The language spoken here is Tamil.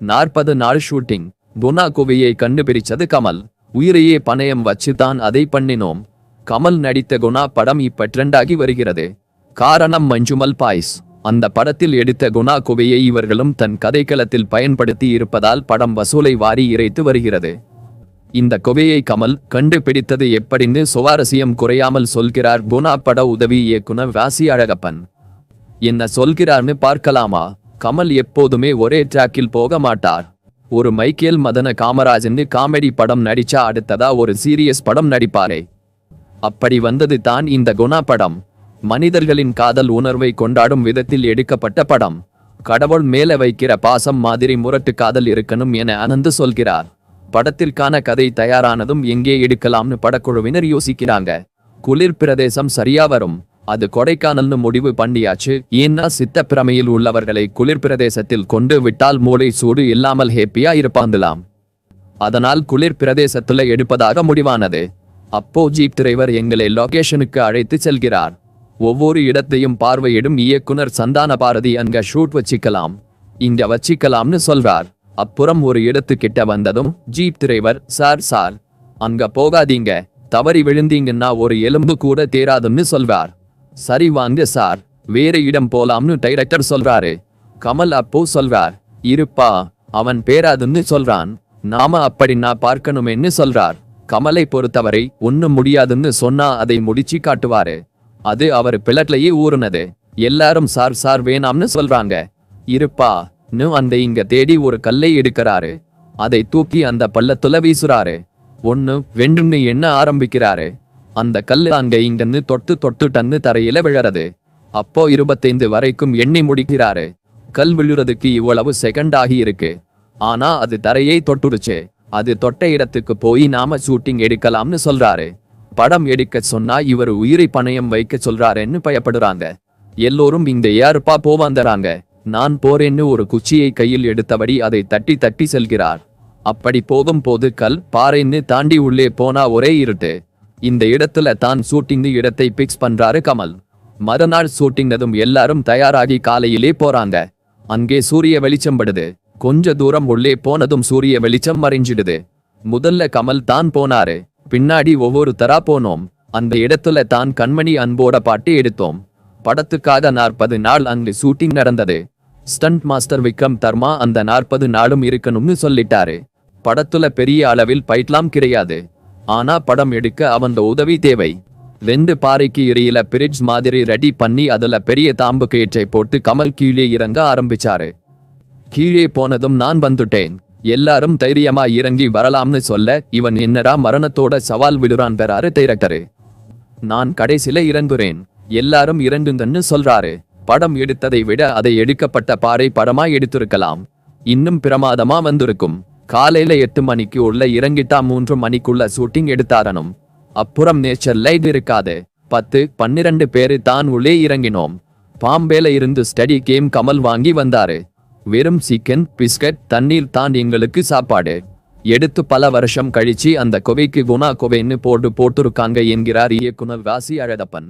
நாற்பது நாள் ஷூட்டிங். குணா குவியை கண்டுபிடிச்சது கமல். உயிரையே பணயம் வச்சுதான் அதை பண்ணினோம். கமல் நடித்த குணா படம் இப்ப ட்ரெண்டாகி வருகிறது. காரணம் மஞ்சுமல் பாய்ஸ். அந்த படத்தில் எடுத்த குணா குவையை இவர்களும் தன் கதைக்களத்தில் பயன்படுத்தி இருப்பதால் படம் வசூலை வாரி இறைத்து வருகிறது. இந்த குவையை கமல் கண்டுபிடித்தது எப்படின்னு சுவாரஸ்யம் குறையாமல் சொல்கிறார் குணா பட உதவி இயக்குனர் வாசி அழகப்பன். என்ன சொல்கிறார்னு பார்க்கலாமா? கமல் எப்போதுமே ஒரே ட்ராக்கில் போக மாட்டார். ஒரு மைக்கேல் மதன காமராஜன் காமெடி படம் நடிச்சா அடுத்ததா ஒரு சீரியஸ் படம் நடிப்பாரே. அப்படி வந்தது தான் இந்த குணா படம். மனிதர்களின் காதல் உணர்வை கொண்டாடும் விதத்தில் எடுக்கப்பட்ட படம். கடவுள் மேல வைக்கிற பாசம் மாதிரி முரட்டு காதல் இருக்கணும் என அனந்து சொல்கிறார். படத்திற்கான கதை தயாரானதும் எங்கே எடுக்கலாம்னு படக்குழுவினர் யோசிக்கிறாங்க. குளிர் பிரதேசம் சரியா வரும். அது கொடைக்கானல்னு முடிவு பண்ணியாச்சு. ஏன்னா சித்த பிரமையில் உள்ளவர்களை குளிர் பிரதேசத்தில் கொண்டு விட்டால் மூளை சூடு இல்லாமல் ஹேப்பியா இருப்பாங்களாம். அதனால் குளிர் பிரதேசத்துல எடுப்பதாக முடிவானது. அப்போ ஜீப் டிரைவர் எங்களை லொகேஷனுக்கு அழைத்து செல்கிறார். ஒவ்வொரு இடத்தையும் பார்வையிடும் இயக்குனர் சந்தான பாரதி அங்க ஷூட் வச்சிக்கலாம். இங்க வச்சிக்கலாம்னு சொல்றார். அப்புறம் ஒரு இடத்துக்கிட்ட வந்ததும் ஜீப் டிரைவர் சார் சார். அங்க போகாதீங்க. தவறி விழுந்தீங்கன்னா ஒரு எலும்பு கூட தேராதுன்னு சொல்வார் சரி வாங்க சார். வேற இடம் போலாம்னு டைரக்டர் சொல்றாரு. கமல் அப்போ சொல்றார் இருப்பா அவன் பேராதுன்னு சொல்றான். நாம அப்படி நான் பார்க்கணுமேன்னு சொல்றார். கமலை பொறுத்தவரை ஒண்ணும் முடியாதுன்னு சொன்னா அதை முடிச்சு காட்டுவாரு. அது அவர் பிளட்லயே ஊறுனது. எல்லாரும் சார் சார் வேணாம்னு சொல்றாங்க. இருப்பா நு அந்த இங்க தேடி ஒரு கல்லை எடுக்கிறாரு. அதை தூக்கி அந்த பள்ளத்துல வீசுறாரு. ஒன்னு வெண்டுன்னு எண்ண ஆரம்பிக்கிறாரு. அந்த கல்லு அங்க இங்கன்னு தொட்டு தொட்டு டன்னு தரையில விழறது. அப்போ இருபத்தைந்து வரைக்கும் எண்ணி முடிக்கிறாரு. கல் விழுறதுக்கு இவ்வளவு செகண்ட் ஆகி இருக்கு. ஆனா அது தரையை தொட்டுடுச்சு அது தொட்ட இடத்துக்கு போய் நாம ஷூட்டிங் எடுக்கலாம்னு சொல்றாரு. படம் எடுக்க சொன்னா இவர் உயிரை பணயம் வைக்க சொல்றாருன்னு பயப்படுறாங்க. எல்லோரும் இங்க யாருப்பா போவாந்தராங்க நான் போறேன்னு ஒரு குச்சியை கையில் எடுத்தபடி அதை தட்டி தட்டி செல்கிறார். அப்படி போகும்போது கல் பாறைன்னு தாண்டி உள்ளே போனா ஒரே இருட்டு. இந்த இடத்துல தான் ஷூட்டிங் இடத்தை பிக்ஸ் பண்றாரு கமல். மறுநாள் ஷூட்டிங்னதும் எல்லாரும் தயாராகி காலையிலே போறாங்க. அங்கே சூரிய வெளிச்சம் படுது. கொஞ்ச தூரம் உள்ளே போனதும் சூரிய வெளிச்சம் மறைஞ்சிடுது. முதல்ல கமல் தான் போனாரு. பின்னாடி ஒவ்வொரு தரா போனோம். அந்த இடத்துல தான் கண்மணி அன்போட பாட்டு எடுத்தோம். படத்துக்காக நாற்பது நாள் அங்கு ஷூட்டிங் நடந்தது. ஸ்டண்ட் மாஸ்டர் விக்ரம் தர்மா அந்த நாற்பது நாளும் இருக்கணும்னு சொல்லிட்டாரு. படத்துல பெரிய அளவில் பைட்லாம் கிடையாது. ஆனா படம் எடுக்க அவன் உதவி தேவை. ரெண்டு பாறைக்கு இடையில பிரிட்ஜ் மாதிரி ரெடி பண்ணி அதுல பெரிய தாம்பு கயிற்றை போட்டு கமல் கீழே இறங்க ஆரம்பிச்சாரு. கீழே போனதும் நான் வந்துட்டேன். எல்லாரும் தைரியமா இறங்கி வரலாம்னு சொல்ல இவன் என்னடா மரணத்தோட சவால் விடுறான் பெறாரு டைரக்டரு நான் கடைசில இறங்குறேன். எல்லாரும் இறங்குங்கன்னு சொல்றாரு. படம் எடுத்ததை விட அதை எடுக்கப்பட்ட பாறை படமா எடுத்திருக்கலாம். இன்னும் பிரமாதமா வந்திருக்கும். காலையில எட்டு மணிக்கு உள்ள இறங்கிட்டா மூன்று மணிக்குள்ள ஷூட்டிங் எடுத்தாரணும். அப்புறம் நேச்சர் லைட் இருக்காது. பத்து பன்னிரண்டு பேரு தான் உள்ளே இறங்கினோம். பாம்பேல இருந்து ஸ்டடி கேம் கமல் வாங்கி வந்தாரு. வெறும் சிக்கன் பிஸ்கட் தண்ணீர் தான் எங்களுக்கு சாப்பாடு. எடுத்து பல வருஷம் கழிச்சு அந்த கொவைக்கு குணா கொவைன்னு போட்டு போட்டிருக்காங்க என்கிறார் இயக்குனர் வாசி அழகப்பன்.